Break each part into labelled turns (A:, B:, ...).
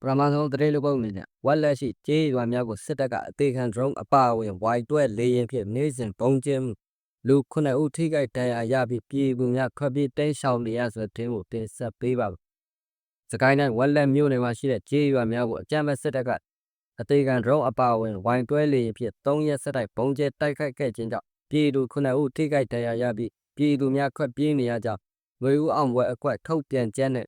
A: ပရမဆုံးသတင်းလူပုတ်အနေနဲ့ဝက်လက်ရှိကျေးရွာများကိုစစ်တပ်ကအသေးခံ drone အပါအဝင် Y12 လေယာဉ်ဖြင့်နေ့စဉ်ပုံကျင်းမှုလူ9ဦးထိခိုက်ဒဏ်ရာရပြီးပြည်သူများခွက်ပြေးတိမ်းရှောင်နေရဆိုတဲ့သတင်းကိုတင်ဆက်ပေးပါမယ်။စကိုင်းတိုင်းဝက်လက်မြို့နယ်မှာရှိတဲ့ကျေးရွာများကိုအကြမ်းဖက်စစ်တပ်ကအသေးခံ drone အပါအဝင် Y12 လေယာဉ်ဖြင့်3ရက်ဆက်တိုက်ပုံကျဲတိုက်ခိုက်ခဲ့ခြင်းကြောင့်ပြည်သူ9ဦးထိခိုက်ဒဏ်ရာရပြီးပြည်သူများခွက်ပြေးနေရကြောင်းငွေဦးအောင်ဝဲအကွက်ထုတ်ပြန်ချက်နဲ့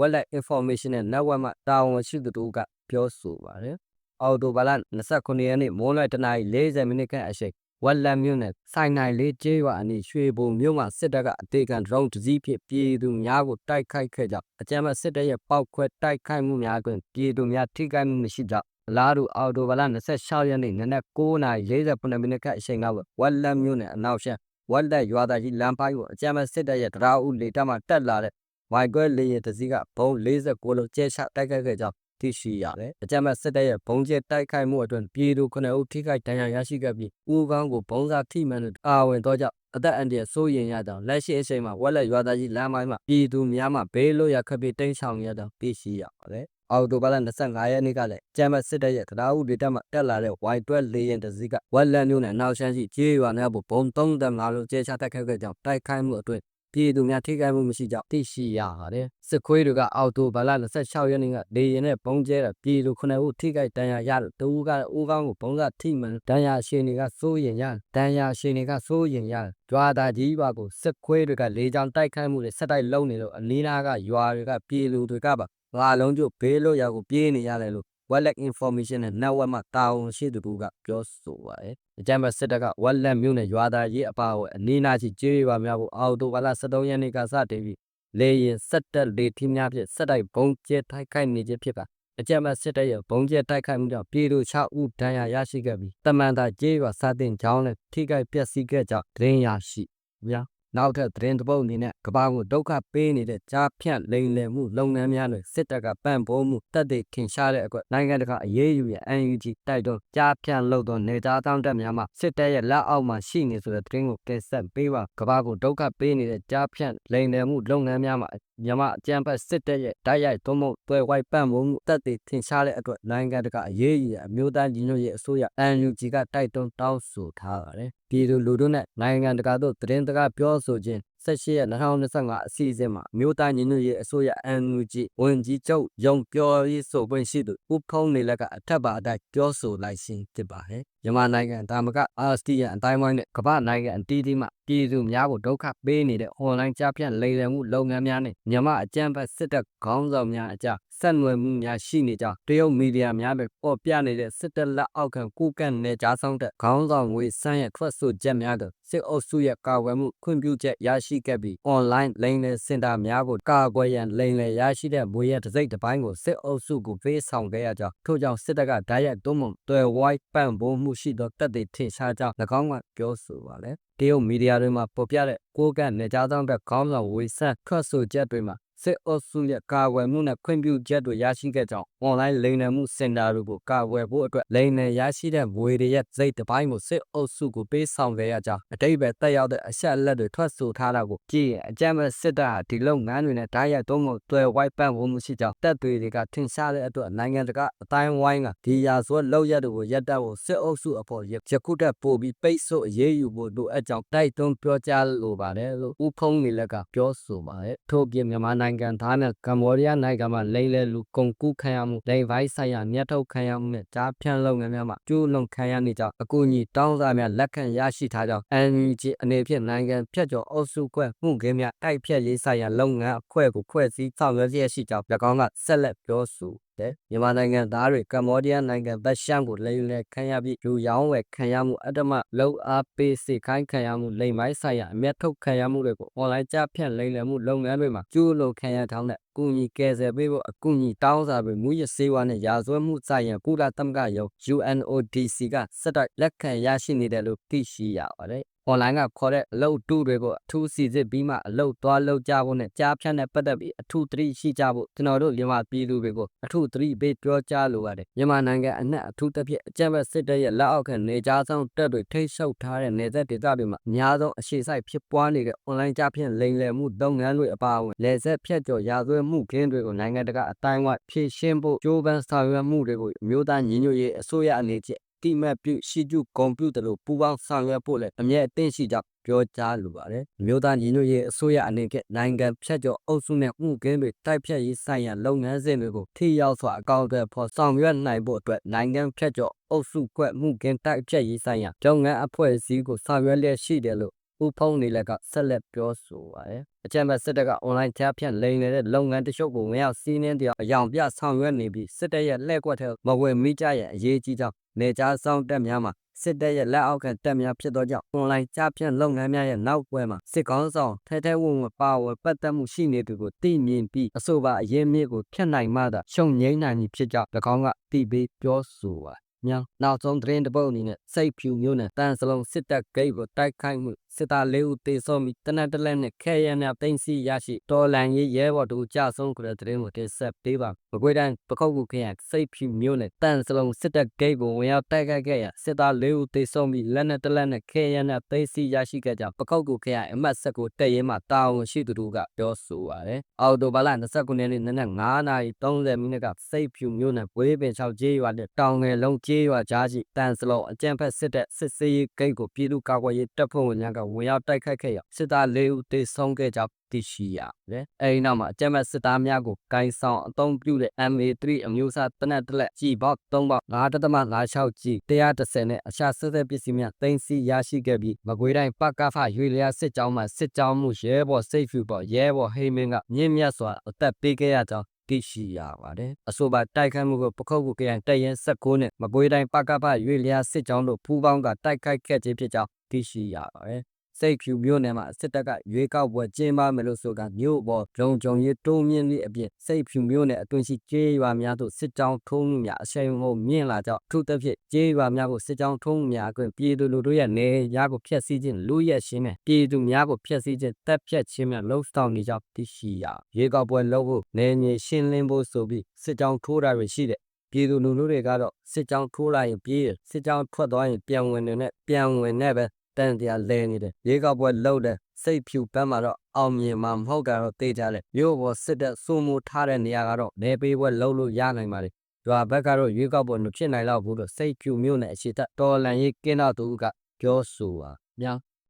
A: Wetlet Information နဲ့ Network မှတာဝန်ရှိသူတို့ကပြောဆိုပါတယ်။အော်တိုဘာလ29ရက်နေ့မိုးလွယ်တနာရီ40မိနစ်ခန့်အချိန်ဝက်လက်မြို့နယ်စိုင်းနိုင်လေးကျေးရွာအနီးရွှေဘုံမြို့မှာစစ်တပ်ကအသေးခံ drone တစ်စီးဖြင့်ပြည်သူများကိုတိုက်ခိုက်ခဲ့ကြောင်းအကြမ်းဖက်စစ်တပ်ရဲ့ပောက်ခွဲတိုက်ခိုက်မှုများတွင်ပြည်သူများထိခိုက်မှုမရှိကြောင်းအလားတူအော်တိုဘာလ26ရက်နေ့နနက်9:48မိနစ်ခန့်အချိန်ကဝက်လက်မြို့နယ်အနောက်ရှမ်းဝက်လက်ရွာသားကြီးလမ်းပိုင်းကိုအကြမ်းဖက်စစ်တပ်ရဲ့တရားဥလေတပ်မှတက်လာတဲ့ ဝိုင်ကွဲလေရင်တစည်းကဘုံ49လုံးကျဲချတိုက်ခိုက်ခဲ့ကြောင်းသိရှိရတယ်။အကြမ်းဖက်စစ်တပ်ရဲ့ဘုံကျဲတိုက်ခိုက်မှုအတွင်းပြည်သူ9ဦးထိခိုက်ဒဏ်ရာရရှိခဲ့ပြီးဦးကောင်းကိုဘုံစားထိမှန်လို့အာဝင်တော့ကြောင့်အသက်အန္တရာယ်စိုးရိမ်ရကြောင်းလက်ရှိအချိန်မှာဝက်လက်ရွာသားကြီးလမ်းပိုင်းမှာပြည်သူများမှဘေးလွတ်ရာခပ်ပြီးတိမ်းရှောင်ရကြောင်းသိရှိရပါတယ်။အော်တိုဘာလ25ရက်နေ့ကလည်းကျမ်းမစစ်တပ်ရဲ့တရားဥပဒေတပ်မှတက်လာတဲ့ Y12 လေရင်တစည်းကဝက်လက်မျိုးနဲ့နောက်ရှမ်းရှိကျေးရွာများကိုဘုံ35လုံးကျဲချတိုက်ခိုက်ခဲ့ကြောင်းတိုက်ခိုက်မှုအတွင်း ပြည်သူများထိခိုက်မှုမရှိကြောင်းသိရှိရပါတယ်။စစ်ခွေးတွေကအော်တိုဘာလ26ရက်နေ့ကလေရင်နဲ့ပုံကျဲတဲ့ပြည်သူ9ဦးထိခိုက်ဒဏ်ရာရတယ်။တဦးကဦးကောင်းကိုဘုံကထိမှန်ဒဏ်ရာရှင်တွေကစိုးရင်ရတယ်။ဒဏ်ရာရှင်တွေကစိုးရင်ရတယ်။ကြွာသားကြီးပါကိုစစ်ခွေးတွေကလေကြောင်းတိုက်ခိုက်မှုတွေဆက်တိုက်လုပ်နေလို့အနီးနားကရွာတွေကပြည်သူတွေကပါငါလုံးကျုပ်ဘေးလို့ရာကိုပြေးနေရတယ်လို့ Wetlet Information နဲ့ Network မှတာဝန်ရှိသူကပြောဆိုပါတယ်။အကြမ်းဖက်စစ်တပ်က Wetlet မြို့နယ်ရွာသားရေးအပါအဝင်အနီးနားရှိကျေးရွာများကိုအော်တိုဘာလ23ရက်နေ့ကစတင်ပြီးလေရင်စက်တက်လေထီးများဖြင့်စက်တိုက်ဘုံကျဲတိုက်ခိုက်နေခြင်းဖြစ်ပါအကြမ်းဖက်စစ်တပ်ရဲ့ဘုံကျဲတိုက်ခိုက်မှုကြောင့်ပြည်သူ6ဦးဒဏ်ရာရရှိခဲ့ပြီးတမန်တာကျေးရွာစာတင်ကျောင်းနဲ့ထိခိုက်ပျက်စီးခဲ့ကြောင်းသတင်းရရှိဗျာ နောက်ထပ်သတင်းတစ်ပုဒ်အနေနဲ့ကမ္ဘာကိုဒုက္ခပေးနေတဲ့ကြားဖြန့်လိမ်လည်မှုလုပ်ငန်းများနဲ့စစ်တပ်ကပံ့ပိုးမှုတက်တဲ့ထင်ရှားတဲ့အတွက်နိုင်ငံတကာအရေးယူရဲ့ NUG တိုက်တွန်းကြားဖြန့်လုပ်သောနေသားတောင်းတက်များမှစစ်တပ်ရဲ့လက်အောက်မှာရှိနေဆိုတဲ့သတင်းကိုတင်ဆက်ပေးပါကမ္ဘာကိုဒုက္ခပေးနေတဲ့ကြားဖြန့်လိမ်လည်မှုလုပ်ငန်းများမှာမြန်မာအကြမ်းဖက်စစ်တပ်ရဲ့တိုက်ရိုက်သွုံ့မှုတွဲဝိုက်ပံ့ပိုးမှုတက်တဲ့ထင်ရှားတဲ့အတွက်နိုင်ငံတကာအရေးယူရဲ့အမျိုးသားညီညွတ်ရေးအစိုးရ NUG ကတိုက်တွန်းတောင်းဆိုထားပါတယ်ပြည်သူလူထုနဲ့နိုင်ငံတကာတို့သတင်းစကားပြောဆိုခြင်း 18ရက်2025အစီအစဉ်မှာမြို့သားညီညွတ်ရေးအစိုးရ NUG ဝန်ကြီးချုပ်ယုံပြောရေးဆိုခွင့်ရှိသူဦးဖုံးနေလက်ကအထက်ပါအတိုင်းပြောဆိုလိုက်ခြင်းဖြစ်ပါတယ်မြန်မာနိုင်ငံဒါမက RSTN အတိုင်းဝိုင်းနဲ့ကမ္ဘာနိုင်ငံအတီးတီးမှပြည်သူများကိုဒုက္ခပေးနေတဲ့ online ကြားဖြန့်လိမ်လည်မှုလုပ်ငန်းများနဲ့မြန်မာအကြမ်းဖက်စစ်တပ်ခေါင်းဆောင်များအကြား ဆက်နွယ်မှုများရှိနေကြောင်းတရုတ်မီဒီယာများပဲပေါ်ပြနေတဲ့စစ်တပ်လက်အောက်ခံကုကန့်နယ်ကြားဆောင်တဲ့ခေါင်းဆောင်ငွေစမ်းရဲ့ထွက်ဆိုချက်များကစစ်အုပ်စုရဲ့ကာကွယ်မှုခွင့်ပြုချက်ရရှိခဲ့ပြီး online လိမ်လည်စင်တာများကိုကာကွယ်ရန်လိမ်လည်ရရှိတဲ့မွေရတစိမ့်တစ်ပိုင်းကိုစစ်အုပ်စုကိုပေးဆောင်ခဲ့ရကြောင်းထို့ကြောင့်စစ်တပ်ကဓာတ်ရိုက်သွုံ့မှုတွယ်ဝိုင်းပန့်ပိုးမှုရှိသောတပ်တွေထင်ရှားကြောင်း၎င်းကပြောဆိုပါလေတရုတ်မီဒီယာတွေမှာပေါ်ပြတဲ့ကိုကန့်နေကြားဆောင်တဲ့ခေါင်းဆောင်ဝေဆန်ထွက်ဆိုချက်တွေမှာ စစ်အုပ်စုရဲ့ကာကွယ်မှုနဲ့ခွင့်ပြုချက်တွေရရှိခဲ့ကြောင်း online လိမ်လည်မှုစင်တာတွေကိုကာကွယ်ဖို့အတွက်လိမ်လည်ရရှိတဲ့ငွေတွေရဲ့စိတ်တစ်ပိုင်းကိုစစ်အုပ်စုကိုပေးဆောင်ခဲ့ရကြောင်းအတိတ်ပဲတက်ရောက်တဲ့အဆက်အလက်တွေထွက်ဆိုထားတာကိုကြည့်ရင်အကြမ်းမဲ့စစ်တပ်ဟာဒီလုပ်ငန်းတွေနဲ့ဓာတ်ရိုက်သုံးဖို့တွယ်ဝိုက်ပန့်ဖို့မှုရှိကြောင်းတပ်တွေတွေကထင်ရှားတဲ့အတွက်နိုင်ငံတကာအတိုင်းဝိုင်းကဒီရာဇဝတ်လောက်ရတွေကိုရပ်တန့်ဖို့စစ်အုပ်စုအဖို့ယခုတက်ပို့ပြီးပိတ်ဆို့အရေးယူဖို့လိုအပ်ကြောင်းတိုက်တွန်းပြောကြားလိုပါတယ်လို့ဦးဖုံးနေလက်ကပြောဆိုပါတယ်ထို့ပြင်မြန်မာနိုင်ငံသားနဲ့ကမ္ဘောဒီးယားနိုင်ငံမှာလိမ့်လဲလူကုန်ကူးခံရမှုလိမ်ပိုင်းဆိုင်ရာမြတ်ထုတ်ခံရမှုနဲ့ကြားဖြန့်လုပ်ငန်းများမှာကျူးလွန်ခံရနေကြောင်းအကူအညီတောင်းစားများလက်ခံရရှိထားကြောင်း NUG အနေဖြင့်နိုင်ငံဖြတ်ကျော်အုပ်စုခွဲမှုခင်းများတိုက်ဖြတ်ရေးဆိုင်ရာလုပ်ငန်းအဖွဲ့ကိုဖွဲ့စည်းဆောင်ရွက်ရရှိကြောင်း၎င်းကဆက်လက်ပြောဆိုတဲ့မြန်မာနိုင်ငံသားတွေကမ္ဘောဒီးယားနိုင်ငံဗတ်ရှမ်းကိုလိမ်လည်ခံရပြီးလူရောင်းဝယ်ခံရမှုအတ္တမလောက်အားပေးစေခိုင်းခံရမှုလိမ်မိုင်းဆိုင်ရာအမျက်ထုတ်ခံရမှုတွေကိုအွန်လိုင်းကြားဖြန့်လိမ်လည်မှုလုပ်ငန်းတွေမှာကျူးလွန်ခံရထောင်းတဲ့ကူညီကယ်ဆယ်ပေးဖို့အကူအညီတောင်းစာတွေမူရစေဝါနဲ့ရာဇဝတ်မှုဆိုင်ရာကုလသမဂ္ဂရုံး UNODC ကစက်တိုက်လက်ခံရရှိနေတယ်လို့သိရှိရပါတယ်။ online ကခေါ်တဲ့အလုပ်တူတွေကိုအထူးစီစစ်ပြီးမှအလုပ်သွားလုပ်ကြဖို့နဲ့ကြားဖြတ်နဲ့ပတ်သက်ပြီးအထူးသတိရှိကြဖို့ကျွန်တော်တို့မြန်မာပြည်သူတွေကိုအထူးသတိပေးပြောကြားလိုပါတယ်မြန်မာနိုင်ငံအနှံ့အထူးသဖြင့်အကြမ်းဖက်စစ်တပ်ရဲ့လက်အောက်ခံနေကြားဆောင်တပ်တွေထိရှုပ်ထားတဲ့နေသက်ဒေသတွေမှာအများဆုံးအခြေစိုက်ဖြစ်ပွားနေတဲ့ online ကြားဖြတ်လိမ်လည်မှုလုပ်ငန်းတွေအပါအဝင်လက်ဆက်ဖြတ်ကျော်ရာဇဝတ်မှုခင်းတွေကိုနိုင်ငံတကာအတိုင်းအဝိုင်းဖြည့်ရှင်းဖို့ကြိုးပမ်းဆောင်ရွက်မှုတွေကိုအမျိုးသားညီညွတ်ရေးအစိုးရအနေဖြင့် တိမှတ်ပြုရှိကျုဂုဏ်ပြုသလိုပူးပေါင်းဆောင်ရွက်ဖို့လည်းအမြဲအသင့်ရှိကြောင်းပြောကြားလိုပါတယ်။အမျိုးသားညီညွတ်ရေးအစိုးရအနေဖြင့်နိုင်ငံဖြတ်ကျော်အုပ်စုနဲ့မှုခင်းတွေတိုက်ဖြတ်ရေးဆိုင်ရာလုပ်ငန်းစဉ်တွေကိုထိရောက်စွာအကောင့်တွေဖော်ဆောင်ရွက်နိုင်ဖို့အတွက်နိုင်ငံဖြတ်ကျော်အုပ်စုကွက်မှုခင်းတိုက်ဖြတ်ရေးဆိုင်ရာလုပ်ငန်းအဖွဲ့အစည်းကိုဆောင်ရွက်လျက်ရှိတယ်လို့ဦးဖုံးနေလက်ကဆက်လက်ပြောဆိုပါတယ်။အကြံမဲ့စစ်တပ်ကအွန်လိုင်းချဖြန့်လိမ်နေတဲ့လုပ်ငန်းတချို့ကိုဝင်ရောက်စီးနင်းတဲ့အယောင်ပြဆောင်ရွက်နေပြီးစစ်တပ်ရဲ့လှည့်ကွက်ထဲမဝင်မိကြရဲ့အရေးကြီးကြောင်း နေကြားဆောင်တက်များမှာစစ်တပ်ရဲ့လက်အောက်ခံတပ်များဖြစ်သောကြောင့်အွန်လိုင်းချဖြန့်လုပ်ငန်းများရဲ့နောက်ပွဲမှာစစ်ကောင်းဆောင်ထဲထဲဝင်ဝင်ပါဝင်ပတ်သက်မှုရှိနေသူကိုသိမြင်ပြီးအဆိုပါအရေးမြစ်ကိုဖျက်နိုင်မှသာရှုံငိမ့်နိုင်မည်ဖြစ်ကြောင်း၎င်းကတည်ပြီးပြောဆိုပါမြောင်နောက်ဆုံးသတင်းတစ်ပုဒ်အနေနဲ့စိတ်ဖြူမျိုးနဲ့တန်စလုံးစစ်တပ်ဂိတ်ကိုတိုက်ခိုက်မှု စစ်သားလေးဦးသေဆုံးပြီးတနက်တလက်နဲ့ခဲရံများတင်စီရရှိတော်လန်ရေးရဲဘော်တို့ကြဆုံးကြတဲ့သတင်းကိုတင်ဆက်ပေးပါမကွေးတိုင်းပခုတ်ကူခရိုင်စိတ်ဖြူမျိုးနဲ့တန်စလုံးစစ်တပ်ဂိတ်ကိုဝင်ရောက်တိုက်ခိုက်ခဲ့ရာစစ်သားလေးဦးသေဆုံးပြီးလက်နဲ့တလက်နဲ့ခဲရံများတင်စီရရှိခဲ့ကြောင်းပခုတ်ကူခရိုင်အမှတ်ဆက်ကိုတက်ရဲမှတာဝန်ရှိသူတို့ကပြောဆိုပါတယ်အော်တိုဘာလ29ရက်နေ့နနက်9:30မိနစ်ကစိတ်ဖြူမျိုးနဲ့ဝေးပင်6ကျေးရွာနဲ့တောင်ငယ်လုံးကျေးရွာကြားရှိတန်စလုံးအကြံဖက်စစ်တပ်စစ်စေးရေးဂိတ်ကိုပြည်သူ့ကာကွယ်ရေးတပ်ဖွဲ့ဝင်များကဝင်ရောက်တိုက်ခိုက်ခဲ့ရာစစ်သား၄ဦးသေဆုံးခဲ့ကြောင်းသိရှိရတယ်။အဲဒီနောက်မှာအကြမ်းဖက်စစ်သားများကိုဂိုင်းဆောင်အုံပြုတဲ့ MA3 အမျိုးအစားတနက်တလက်ကြီးပေါက်3ပေါက်9.56ကြီး130နဲ့အခြားစစ်သက်ပစ္စည်းများတင်စီရရှိခဲ့ပြီးမကွေးတိုင်းပကဖရွေလျာစစ်ကြောင်းမှစစ်ကြောင်းမှုရဲဘော်စိတ်ဖြူပေါ်ရဲဘော်ဟိမင်းကမြင့်မြတ်စွာအသက်ပေးခဲ့ရကြောင်းသိရှိရပါတယ်။အဆိုပါတိုက်ခိုက်မှုကိုပခုတ်ကူကရန်တပ်ရင်း16နဲ့မကွေးတိုင်းပကဖရွေလျာစစ်ကြောင်းတို့ပူးပေါင်းကတိုက်ခိုက်ခဲ့ခြင်းဖြစ်ကြောင်းသိရှိရပါတယ်။ စိတ်ဖြူမြို့နယ်မှာစစ်တပ်ကရွေးကောက်ပွဲကျင်းပမယ်လို့ဆိုကမြို့ပေါ်လုံခြုံရေးတိုးမြင့်သည့်အပြင်စိတ်ဖြူမြို့နယ်အတွင်းရှိကျေးရွာများသို့စစ်ကြောင်းထိုးမှုများအရှိန်ဟုန်မြင့်လာကြောင်းအထူးသဖြင့်ကျေးရွာများကိုစစ်ကြောင်းထိုးမှုများအတွင်ပြည်သူလူထုရဲ့နေရာကိုဖျက်ဆီးခြင်းလူရဲရှင်းနဲ့ပြည်သူများကိုဖျက်ဆီးခြင်းတပ်ဖြတ်ခြင်းများလှုံ့ဆော်နေကြောင်းသိရှိရရွေးကောက်ပွဲလုပ်ဖို့နေမြေရှင်းလင်းဖို့ဆိုပြီးစစ်ကြောင်းထိုးတာတွေရှိတဲ့ပြည်သူလူထုတွေကတော့စစ်ကြောင်းထိုးလာရင်ပြေးစစ်ကြောင်းထွက်သွားရင်ပြန်ဝင်နေနဲ့ပြန်ဝင်နေပဲ တန်တရားလဲနေတယ်ရေကောက်ပွဲလှုပ်တဲ့စိတ်ဖြူပန်းမှာတော့အောင်မြင်မှာမဟုတ်တာတော့သိကြတယ်မြို့ပေါ်စစ်တပ်စိုးမိုးထားတဲ့နေရာကတော့နေပေးပွဲလှုပ်လို့ရနိုင်ပါလေဒွာဘက်ကတော့ရွေးကောက်ပွဲမဖြစ်နိုင်တော့ဘူးလို့စိတ်ဖြူမြို့နယ်အရှိတ်တော်လန်ရေးကင်းတော့သူကပြောဆိုပါမြောင်